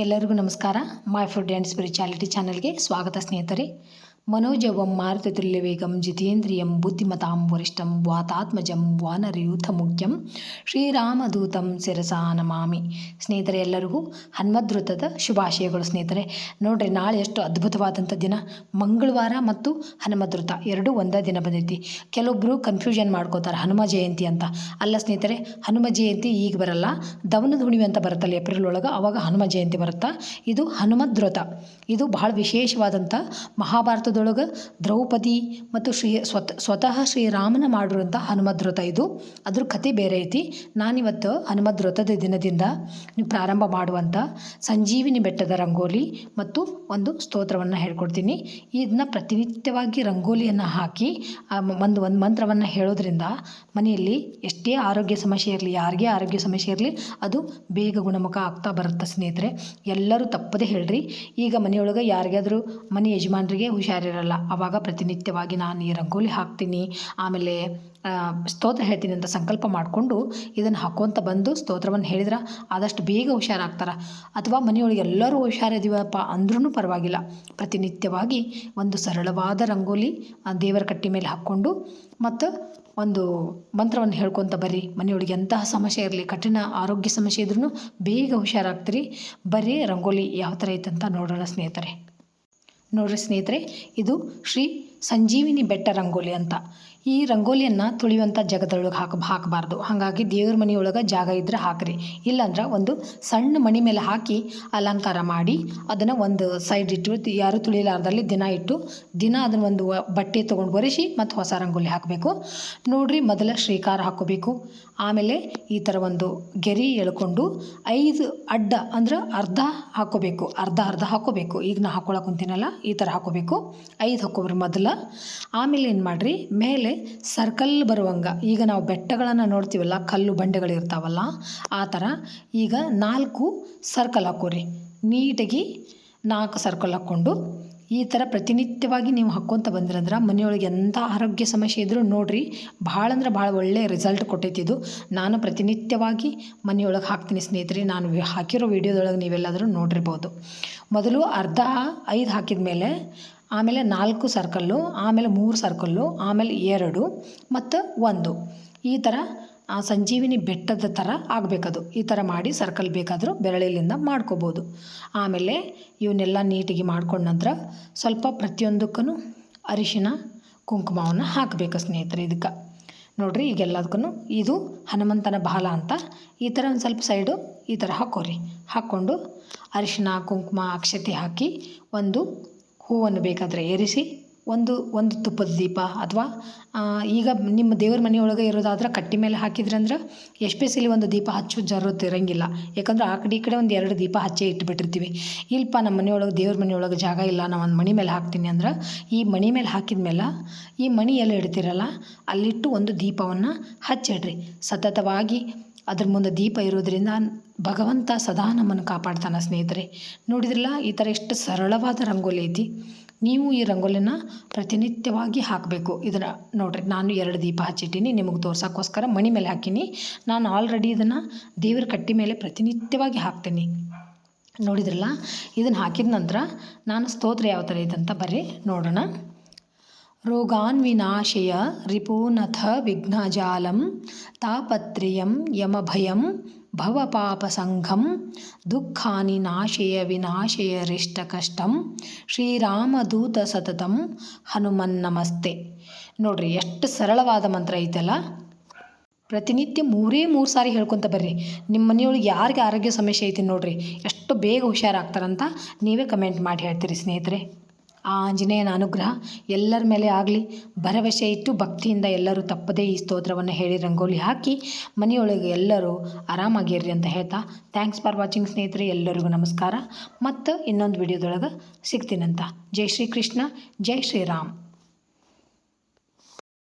ಎಲ್ಲರಿಗೂ ನಮಸ್ಕಾರ. My food and spirituality ಚಾನಲ್ಗೆ ಸ್ವಾಗತ ಸ್ನೇಹಿತರೆ. ಮನೋಜವಂ ವೇಗಂ ಜಿತೇಂದ್ರಿಯಂ ಬುದ್ಧಿಮತಾಂ ವರಿಷ್ಠಂ ವಾತಾತ್ಮಜಂ ವಾನರಯೂಥ ಮುಖ್ಯಂ ಶ್ರೀರಾಮದೂತಂ ಶಿರಸಾ ನಮಾಮಿ. ಸ್ನೇಹಿತರೆ ಎಲ್ಲರಿಗೂ ಹನುಮದ್ವೃತದ ಶುಭಾಶಯಗಳು ಸ್ನೇಹಿತರೆ. ನೋಡ್ರಿ, ನಾಳೆ ಎಷ್ಟು ಅದ್ಭುತವಾದಂಥ ದಿನ. ಮಂಗಳವಾರ ಮತ್ತು ಹನುಮದ್ವೃತ ಎರಡೂ ಒಂದೇ ದಿನ ಬಂದೈತಿ. ಕೆಲವೊಬ್ಬರು ಕನ್ಫ್ಯೂಷನ್ ಮಾಡ್ಕೋತಾರೆ, ಹನುಮ ಜಯಂತಿ ಅಂತ. ಅಲ್ಲ ಸ್ನೇಹಿತರೆ, ಹನುಮ ಜಯಂತಿ ಈಗ ಬರಲ್ಲ. ದವನದ ಹುಣಿವೆ ಅಂತ ಬರುತ್ತಲ್ಲ ಏಪ್ರಿಲ್ ಒಳಗೆ, ಅವಾಗ ಹನುಮ ಜಯಂತಿ ಬರುತ್ತಾ? ಇದು ಹನುಮದ್ವೃತ ಇದು ಬಹಳ ವಿಶೇಷವಾದಂಥ ಮಹಾಭಾರತದೊಳಗೆ ದ್ರೌಪದಿ ಮತ್ತು ಶ್ರೀ ಸ್ವತ್, ಸ್ವತಃ ಶ್ರೀರಾಮನ ಮಾಡಿರುವಂಥ ಹನುಮದ್ರತ ಇದು. ಅದ್ರ ಕಥೆ ಬೇರೆ ಐತಿ. ನಾನಿವತ್ತು ಹನುಮದ್ರತದ ದಿನದಿಂದ ನೀವು ಪ್ರಾರಂಭ ಮಾಡುವಂಥ ಸಂಜೀವಿನಿ ಬೆಟ್ಟದ ರಂಗೋಲಿ ಮತ್ತು ಒಂದು ಸ್ತೋತ್ರವನ್ನು ಹೇಳ್ಕೊಡ್ತೀನಿ. ಇದನ್ನ ಪ್ರತಿನಿತ್ಯವಾಗಿ ರಂಗೋಲಿಯನ್ನು ಹಾಕಿ ಒಂದು ಒಂದು ಮಂತ್ರವನ್ನು ಹೇಳೋದ್ರಿಂದ ಮನೆಯಲ್ಲಿ ಎಷ್ಟೇ ಆರೋಗ್ಯ ಸಮಸ್ಯೆ ಇರಲಿ, ಯಾರಿಗೇ ಆರೋಗ್ಯ ಸಮಸ್ಯೆ ಇರಲಿ, ಅದು ಬೇಗ ಗುಣಮುಖ ಆಗ್ತಾ ಬರುತ್ತೆ ಸ್ನೇಹಿತರೆ. ಎಲ್ಲರೂ ತಪ್ಪದೇ ಹೇಳ್ರಿ. ಈಗ ಮನೆಯೊಳಗೆ ಯಾರಿಗಾದರೂ ಮನೆ ಯಜಮಾನರಿಗೆ ಹುಷಾರಿರಲ್ಲ ಆವಾಗ ಪ್ರತಿನಿತ್ಯವಾಗಿ ನಾನು ಈ ರಂಗೋಲಿ ಹಾಕ್ತೀನಿ, ಆಮೇಲೆ ಸ್ತೋತ್ರ ಹೇಳ್ತೀನಿ ಅಂತ ಸಂಕಲ್ಪ ಮಾಡಿಕೊಂಡು ಇದನ್ನು ಹಾಕೋಂತ ಬಂದು ಸ್ತೋತ್ರವನ್ನು ಹೇಳಿದ್ರೆ ಆದಷ್ಟು ಬೇಗ ಹುಷಾರಾಗ್ತಾರೆ. ಅಥವಾ ಮನೆಯೊಳಗೆ ಎಲ್ಲರೂ ಹುಷಾರಿದ್ದೀವಪ್ಪ ಅಂದ್ರೂ ಪರವಾಗಿಲ್ಲ. ಪ್ರತಿನಿತ್ಯವಾಗಿ ಒಂದು ಸರಳವಾದ ರಂಗೋಲಿ ದೇವರ ಕಟ್ಟಿ ಮೇಲೆ ಹಾಕ್ಕೊಂಡು ಮತ್ತು ಒಂದು ಮಂತ್ರವನ್ನು ಹೇಳ್ಕೊತ ಬರ್ರಿ. ಮನೆಯೊಳಗೆ ಎಂತಹ ಸಮಸ್ಯೆ ಇರಲಿ, ಕಠಿಣ ಆರೋಗ್ಯ ಸಮಸ್ಯೆ ಇದ್ರೂ ಬೇಗ ಹುಷಾರಾಗ್ತೀರಿ. ಬರೀ ರಂಗೋಲಿ ಯಾವ ಥರ ಐತಂತ ನೋಡೋಣ ಸ್ನೇಹಿತರೆ. ನೋಡ್ರಿ ಸ್ನೇಹಿತರೆ ಇದು ಶ್ರೀ ಸಂಜೀವಿನಿ ಬೆಟ್ಟ ರಂಗೋಲಿ ಅಂತ. ಈ ರಂಗೋಲಿಯನ್ನು ತುಳಿಯುವಂಥ ಜಗದೊಳಗೆ ಹಾಕ, ಹಾಕಬಾರ್ದು. ಹಾಗಾಗಿ ದೇವ್ರ ಮನೆಯೊಳಗೆ ಜಾಗ ಇದ್ದರೆ ಹಾಕ್ರಿ. ಇಲ್ಲಾಂದ್ರೆ ಒಂದು ಸಣ್ಣ ಮಣಿ ಮೇಲೆ ಹಾಕಿ ಅಲಂಕಾರ ಮಾಡಿ ಅದನ್ನು ಒಂದು ಸೈಡ್ ಇಟ್ಟು, ಯಾರು ತುಳಿಲಾರ್ದಲ್ಲಿ ದಿನ ಇಟ್ಟು, ದಿನ ಅದನ್ನು ಒಂದು ಬಟ್ಟೆ ತೊಗೊಂಡು ಒರೆಸಿ ಮತ್ತು ಹೊಸ ರಂಗೋಲಿ ಹಾಕಬೇಕು. ನೋಡ್ರಿ ಮೊದಲ ಶ್ರೀಕಾರ ಹಾಕೋಬೇಕು. ಆಮೇಲೆ ಈ ಥರ ಒಂದು ಗೆರೆ ಎಳ್ಕೊಂಡು ಐದು ಅಡ್ಡ ಅಂದ್ರೆ ಅರ್ಧ ಹಾಕೋಬೇಕು. ಅರ್ಧ ಅರ್ಧ ಹಾಕೋಬೇಕು. ಈಗ ನಾ ಹಾಕೊಳಕ್ಕೆ ಕುಂತೀನಲ್ಲ, ಈ ಥರ ಹಾಕೋಬೇಕು. ಐದು ಹಾಕೋಬ್ರಿ ಮೊದಲ. ಆಮೇಲೆ ಏನು ಮಾಡಿರಿ? ಮೇಲೆ ಸರ್ಕಲ್ ಬರುವಂಗ. ಈಗ ನಾವು ಬೆಟ್ಟಗಳನ್ನು ನೋಡ್ತೀವಲ್ಲ, ಕಲ್ಲು ಬಂಡೆಗಳು ಇರ್ತಾವಲ್ಲ, ಆ ಥರ ಈಗ ನಾಲ್ಕು ಸರ್ಕಲ್ ಹಾಕೋರಿ. ನೀಟಾಗಿ ನಾಲ್ಕು ಸರ್ಕಲ್ ಹಾಕ್ಕೊಂಡು, ಈ ಥರ ಪ್ರತಿನಿತ್ಯವಾಗಿ ನೀವು ಹಾಕ್ಕೊತ ಬಂದ್ರಂದ್ರೆ ಮನೆಯೊಳಗೆ ಎಂಥ ಆರೋಗ್ಯ ಸಮಸ್ಯೆ ಇದ್ದರೂ ನೋಡಿರಿ, ಭಾಳ ಅಂದ್ರೆ ಭಾಳ ಒಳ್ಳೆಯ ರಿಸಲ್ಟ್ ಕೊಟ್ಟೈತಿ ಇದು. ನಾನು ಪ್ರತಿನಿತ್ಯವಾಗಿ ಮನೆಯೊಳಗೆ ಹಾಕ್ತೀನಿ ಸ್ನೇಹಿತರೆ, ನಾನು ಹಾಕಿರೋ ವಿಡಿಯೋದೊಳಗೆ ನೀವೆಲ್ಲಾದರೂ ನೋಡಿರ್ಬೋದು. ಮೊದಲು ಅರ್ಧ ಐದು ಹಾಕಿದ ಮೇಲೆ ಆಮೇಲೆ ನಾಲ್ಕು ಸರ್ಕಲ್ಲು ಆಮೇಲೆ ಮೂರು ಸರ್ಕಲ್ಲು ಆಮೇಲೆ ಎರಡು, ಮತ್ತು ಒಂದು. ಈ ಥರ ಆ ಸಂಜೀವಿನಿ ಬೆಟ್ಟದ ಥರ ಆಗಬೇಕದು. ಈ ಥರ ಮಾಡಿ ಸರ್ಕಲ್ ಬೇಕಾದರೂ ಬೆರಳಿಲಿಂದ ಮಾಡ್ಕೋಬೋದು. ಆಮೇಲೆ ಇವನ್ನೆಲ್ಲ ನೀಟಿಗೆ ಮಾಡ್ಕೊಂಡ ನಂತರ ಸ್ವಲ್ಪ ಪ್ರತಿಯೊಂದಕ್ಕೂ ಅರಿಶಿನ, ಕುಂಕುಮವನ್ನು ಹಾಕಬೇಕು ಸ್ನೇಹಿತರೆ ಇದಕ್ಕೆ. ನೋಡಿರಿ ಈಗೆಲ್ಲದಕ್ಕೂ ಇದು ಹನುಮಂತನ ಬಾಲ ಅಂತ. ಈ ಥರ ಒಂದು ಸ್ವಲ್ಪ ಸೈಡು ಈ ಥರ ಹಾಕೋರಿ. ಹಾಕ್ಕೊಂಡು ಅರಿಶಿನ, ಕುಂಕುಮ, ಅಕ್ಷತೆ ಹಾಕಿ ಒಂದು ಹೂವನ್ನು ಬೇಕಾದರೆ ಏರಿಸಿ ಒಂದು ಒಂದು ತುಪ್ಪದ ದೀಪ ಅಥವಾ ಈಗ ನಿಮ್ಮ ದೇವ್ರ ಮನೆಯೊಳಗೆ ಇರೋದಾದ್ರೆ ಕಟ್ಟಿ ಮೇಲೆ ಹಾಕಿದ್ರಂದ್ರೆ ಎಸ್ಪೆಷಲಿ ಒಂದು ದೀಪ ಹಚ್ಚು ಇರೋಂಗಿಲ್ಲ. ಯಾಕಂದ್ರೆ ಆ ಕಡೆ ಈ ಕಡೆ ಒಂದು ಎರಡು ದೀಪ ಹಚ್ಚೇ ಇಟ್ಬಿಟ್ಟಿರ್ತೀವಿ. ಇಲ್ಲಪ್ಪ ನಮ್ಮ ಮನೆಯೊಳಗೆ, ದೇವ್ರ ಮನೆಯೊಳಗೆ ಜಾಗ ಇಲ್ಲ, ನಾವು ಒಂದು ಮಣಿ ಮೇಲೆ ಹಾಕ್ತೀನಿ ಅಂದ್ರೆ ಈ ಮಣಿ ಮೇಲೆ ಹಾಕಿದ ಮೇಲೆ ಈ ಮಣಿ ಎಲ್ಲ ಇಡ್ತಿರಲ್ಲ, ಅಲ್ಲಿಟ್ಟು ಒಂದು ದೀಪವನ್ನು ಹಚ್ಚಿಡ್ರಿ. ಸತತವಾಗಿ ಅದ್ರ ಮುಂದೆ ದೀಪ ಇರೋದ್ರಿಂದ ಭಗವಂತ ಸದಾ ನಮ್ಮನ್ನು ಕಾಪಾಡ್ತಾನೆ ಸ್ನೇಹಿತರೆ. ನೋಡಿದ್ರಲ್ಲ, ಈ ಥರ ಎಷ್ಟು ಸರಳವಾದ ರಂಗೋಲಿ ಐತಿ. ನೀವು ಈ ರಂಗೋಲಿನ ಪ್ರತಿನಿತ್ಯವಾಗಿ ಹಾಕಬೇಕು. ಇದನ್ನು ನೋಡ್ರಿ, ನಾನು ಎರಡು ದೀಪ ಹಚ್ಚಿಟ್ಟೀನಿ, ನಿಮಗೆ ತೋರ್ಸೋಕ್ಕೋಸ್ಕರ ಮಣಿ ಮೇಲೆ ಹಾಕೀನಿ. ನಾನು ಆಲ್ರೆಡಿ ಇದನ್ನು ದೇವ್ರ ಕಟ್ಟಿ ಮೇಲೆ ಪ್ರತಿನಿತ್ಯವಾಗಿ ಹಾಕ್ತೀನಿ. ನೋಡಿದ್ರಲ್ಲ, ಇದನ್ನು ಹಾಕಿದ ನಂತರ ನಾನು ಸ್ತೋತ್ರ ಯಾವ ಥರ ಅಂತ ಬರ್ರಿ, ನೋಡೋಣ. ರೋಗಾನ್ ವಿನಾಶಯ ರಿಪೂನಥ ವಿಘ್ನಜಾಲಂ ತಾಪತ್ರಿಯಂ ಯಮಭಯಂ ನಾಶಯ ವಿನಾಶಯ ರಿಷ್ಟಕಷ್ಟಂ ಶ್ರೀರಾಮದೂತ ಸತತಂ ಹನುಮನ್ ನಮಸ್ತೆ ನೋಡ್ರಿ, ಎಷ್ಟು ಸರಳವಾದ ಮಂತ್ರ ಐತಲ್ಲ? ಪ್ರತಿನಿತ್ಯ ಮೂರೇ ಮೂರು ಸಾರಿ ಹೇಳ್ಕೊತ ಬರ್ರಿ. ನಿಮ್ಮ ಮನೆಯೊಳಗೆ ಯಾರಿಗೆ ಆರೋಗ್ಯ ಸಮಸ್ಯೆ ಐತಿ ನೋಡ್ರಿ. ಎಷ್ಟು ಬೇಗ ಹುಷಾರಾಗ್ತಾರಂತ ನೀವೇ ಕಮೆಂಟ್ ಮಾಡಿ ಹೇಳ್ತೀರಿ ಸ್ನೇಹಿತರೆ. ಆ ಆಂಜನೇಯನ ಅನುಗ್ರಹ ಎಲ್ಲರ ಮೇಲೆ ಆಗಲಿ. ಭರವಸೆ ಇಟ್ಟು ಭಕ್ತಿಯಿಂದ ಎಲ್ಲರೂ ತಪ್ಪದೇ ಈ ಸ್ತೋತ್ರವನ್ನು ಹೇಳಿ ರಂಗೋಲಿ ಹಾಕಿ ಮನೆಯೊಳಗೆ ಎಲ್ಲರೂ ಆರಾಮಾಗಿರ್ರಿ ಅಂತ ಹೇಳ್ತಾ ಥ್ಯಾಂಕ್ಸ್ ಫಾರ್ ವಾಚಿಂಗ್ ಸ್ನೇಹಿತರೆ, ಎಲ್ಲರಿಗೂ ನಮಸ್ಕಾರ. ಮತ್ತು ಇನ್ನೊಂದು ವಿಡಿಯೋದೊಳಗೆ ಸಿಗ್ತೀನಂತ. ಜೈ ಶ್ರೀ ಕೃಷ್ಣ ಜೈ ಶ್ರೀರಾಮ್.